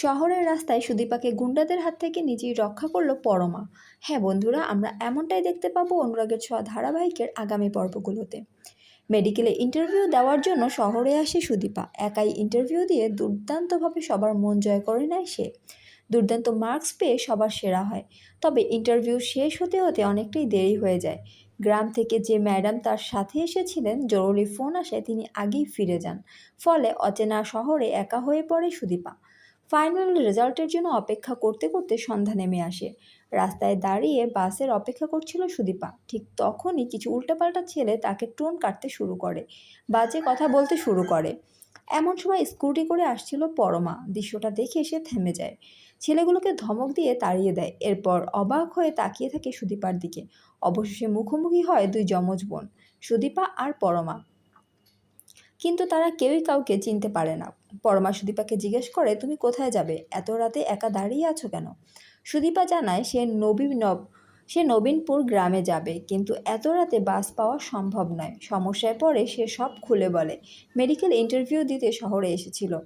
শহরের রাস্তায় সুদীপাকে গুন্ডাদের হাত থেকে নিজেই রক্ষা করল পরমা। হ্যাঁ বন্ধুরা, আমরা এমনটাই দেখতে পাবো অনুরাগের ছোঁয়া ধারাবাহিকের আগামী পর্বগুলোতে। মেডিকেলে ইন্টারভিউ দেওয়ার জন্য শহরে আসে সুদীপা। একাই ইন্টারভিউ দিয়ে দুর্দান্তভাবে সবার মন জয় করে নেয় সে। দুর্দান্ত মার্কস পেয়ে সবার সেরা হয়। তবে ইন্টারভিউ শেষ হতে হতে অনেকটাই দেরি হয়ে যায়। গ্রাম থেকে যে ম্যাডাম তার সাথে এসেছিলেন, জরুরি ফোন আসে তিনি আগেই ফিরে যান। ফলে অচেনা শহরে একা হয়ে পড়ে সুদীপা। ফাইনাল রেজাল্টের জন্য অপেক্ষা করতে করতে সন্ধ্যা নেমে আসে। রাস্তায় দাঁড়িয়ে বাসের অপেক্ষা করছিল সুদীপা। ঠিক তখনই কিছু উল্টাপাল্টা ছেলে তাকে টোন কাটতে শুরু করে, বাজে কথা বলতে শুরু করে। এমন সময় স্কুটি করে আসছিল পরমা। দৃশ্যটা দেখে সে থেমে যায়। ছেলেগুলোকে ধমক দিয়ে তাড়িয়ে দেয়। এরপর অবাক হয়ে তাকিয়ে থাকে সুদীপার দিকে। অবশেষে মুখোমুখি হয় দুই যমজ বোন, সুদীপা আর পরমা। কিন্তু তারা কেউই কাউকে চিনতে পারে না। পরমা সুদীপাকে জিজ্ঞেস করে, তুমি কোথায় যাবে? এত রাতে একা দাঁড়িয়ে আছো কেন? সুদীপা জানায়, সে নবী নব, সে নবীনপুর গ্রামে যাবে, কিন্তু এত রাতে বাস পাওয়া সম্ভব নয়। সমস্যায় পড়ে সে সব খুলে বলে, মেডিকেল ইন্টারভিউ দিতে শহরে এসেছিল।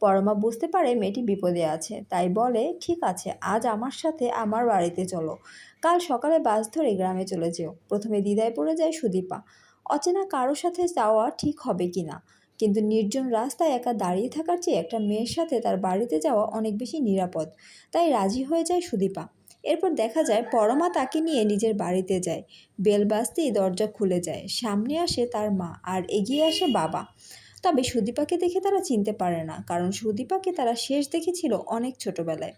পরমা বুঝতে পারে মেয়েটি বিপদে আছে, তাই বলে, ঠিক আছে, আজ আমার সাথে আমার বাড়িতে চলো। কাল সকালে বাস ধরে গ্রামে চলে যেও। প্রথমে দিদায় পড়ে যায় সুদীপা। অচেনা কারোর সাথে যাওয়া ঠিক হবে কি না? কিন্তু নির্জন রাস্তায় একা দাঁড়িয়ে থাকার চেয়ে একটা মেয়ের সাথে তার বাড়িতে যাওয়া অনেক বেশি নিরাপদ। তাই রাজি হয়ে যায় সুদীপা। এরপর দেখা যায় পরমা তাকে নিয়ে নিজের বাড়িতে যায়। বেল বাজতেই দরজা খুলে যায়। সামনে আসে তার মা আর এগিয়ে আসে বাবা। তবে সুদীপাকে দেখে তারা চিনতে পারে না, কারণ সুদীপাকে তারা শেষ দেখেছিল অনেক ছোটবেলায়।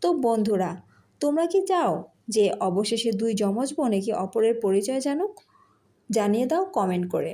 তো বন্ধুরা, তোমরা কি চাও যে অবশেষে দুই যমজ বোন কি অপরের পরিচয় জানুক? জানিয়ে দাও কমেন্ট করে।